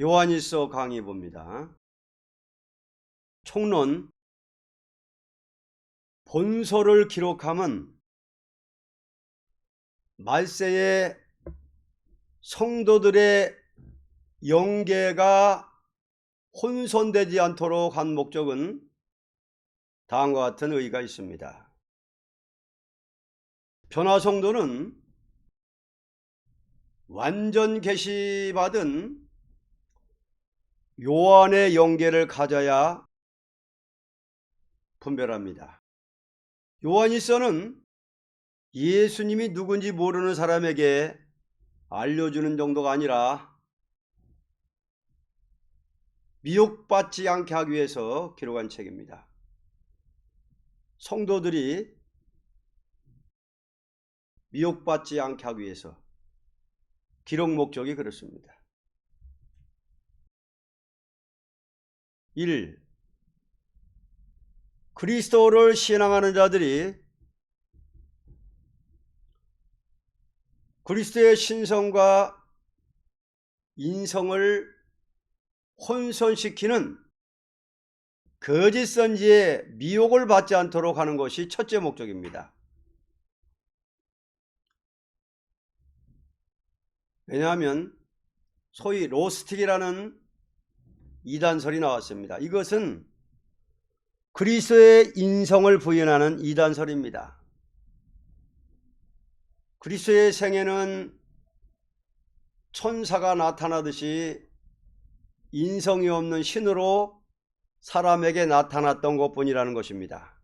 요한일서 강의 봅니다. 총론 본서를 기록함은 말세의 성도들의 영계가 혼선되지 않도록 한 목적은 다음과 같은 의의가 있습니다. 변화성도는 완전 계시받은 요한의 영계를 가져야 분별합니다. 요한일서는 예수님이 누군지 모르는 사람에게 알려주는 정도가 아니라 미혹받지 않게 하기 위해서 기록한 책입니다. 성도들이 미혹받지 않게 하기 위해서 기록 목적이 그렇습니다. 1. 그리스도를 신앙하는 자들이 그리스도의 신성과 인성을 혼선시키는 거짓 선지에 미혹을 받지 않도록 하는 것이 첫째 목적입니다. 왜냐하면 소위 로스틱이라는 이단설이 나왔습니다. 이것은 그리스도의 인성을 부인하는 이단설입니다. 그리스도의 생애는 천사가 나타나듯이 인성이 없는 신으로 사람에게 나타났던 것 뿐이라는 것입니다.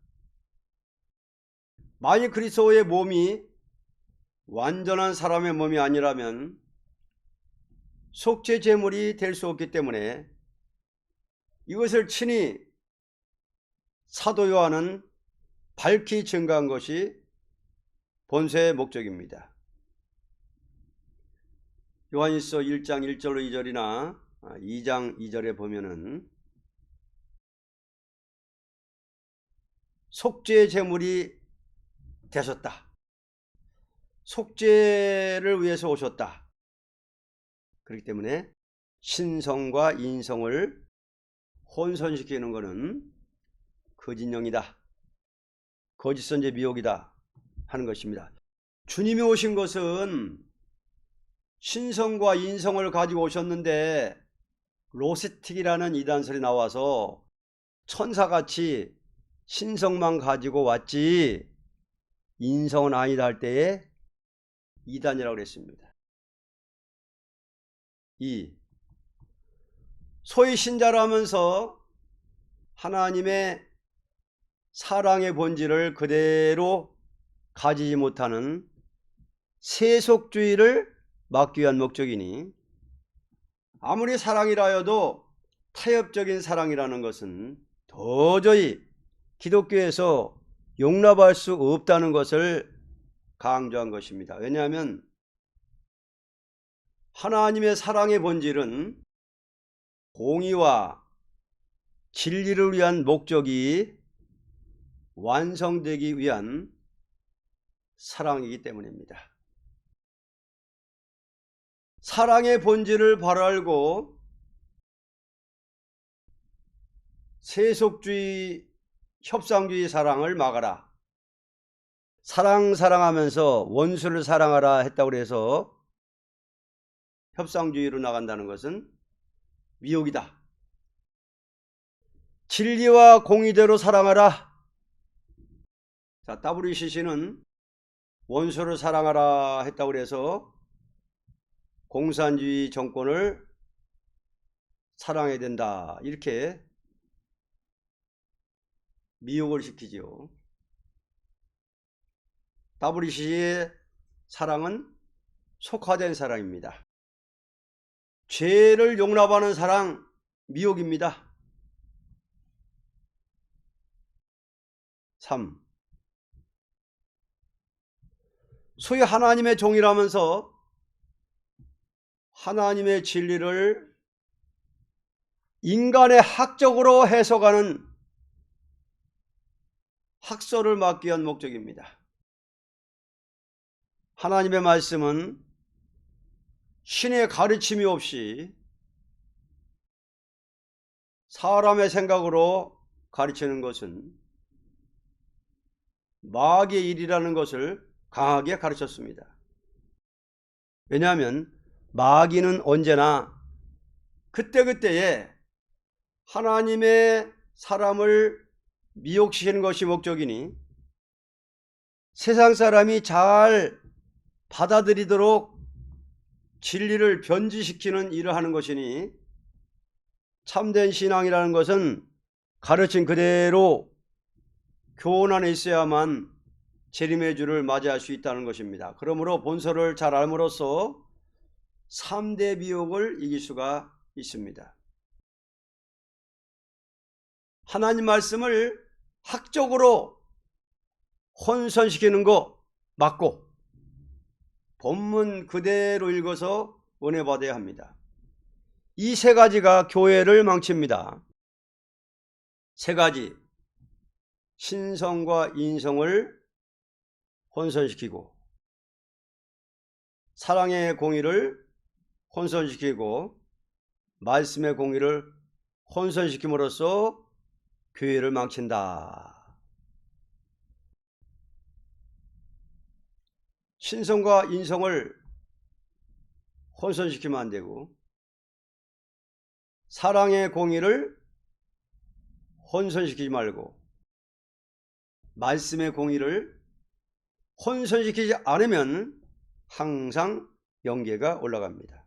만일 그리스도의 몸이 완전한 사람의 몸이 아니라면 속죄 제물이 될 수 없기 때문에 이것을 친히 사도 요한은 밝히 증가한 것이 본세의 목적입니다. 요한일서 1장 1절로 2절이나 2장 2절에 보면은 속죄 제물이 되셨다. 속죄를 위해서 오셨다. 그렇기 때문에 신성과 인성을 혼선시키는 것은 거짓령이다. 거짓 선제 미혹이다 하는 것입니다. 주님이 오신 것은 신성과 인성을 가지고 오셨는데 로스틱이라는 이단설이 나와서 천사같이 신성만 가지고 왔지 인성은 아니다 할 때에 이단이라고 그랬습니다. 2. 소위 신자라면서 하나님의 사랑의 본질을 그대로 가지지 못하는 세속주의를 막기 위한 목적이니 아무리 사랑이라 도 타협적인 사랑이라는 것은 도저히 기독교에서 용납할 수 없다는 것을 강조한 것입니다. 왜냐하면 하나님의 사랑의 본질은 공의와 진리를 위한 목적이 완성되기 위한 사랑이기 때문입니다. 사랑의 본질을 바로 알고 세속주의, 협상주의 사랑을 막아라. 사랑 사랑하면서 원수를 사랑하라 했다고 해서 협상주의로 나간다는 것은 미혹이다. 진리와 공의대로 사랑하라. 자, WCC는 원수를 사랑하라 했다고 해서 공산주의 정권을 사랑해야 된다. 이렇게 미혹을 시키지요. WCC의 사랑은 속화된 사랑입니다. 죄를 용납하는 사랑, 미혹입니다. 3. 소위 하나님의 종이라면서 하나님의 진리를 인간의 학적으로 해석하는 학설을 막기 위한 목적입니다. 하나님의 말씀은 신의 가르침이 없이 사람의 생각으로 가르치는 것은 마귀의 일이라는 것을 강하게 가르쳤습니다. 왜냐하면 마귀는 언제나 그때그때에 하나님의 사람을 미혹시키는 것이 목적이니 세상 사람이 잘 받아들이도록 진리를 변질시키는 일을 하는 것이니 참된 신앙이라는 것은 가르친 그대로 교훈 안에 있어야만 재림의 주를 맞이할 수 있다는 것입니다. 그러므로 본서를 잘 알므로써 3대 미혹을 이길 수가 있습니다. 하나님 말씀을 학적으로 혼선시키는 거 맞고 본문 그대로 읽어서 은혜 받아야 합니다. 이 세 가지가 교회를 망칩니다. 세 가지 신성과 인성을 혼선시키고 사랑의 공의를 혼선시키고 말씀의 공의를 혼선시킴으로써 교회를 망친다. 신성과 인성을 혼선시키면 안 되고 사랑의 공의를 혼선시키지 말고 말씀의 공의를 혼선시키지 않으면 항상 영계가 올라갑니다.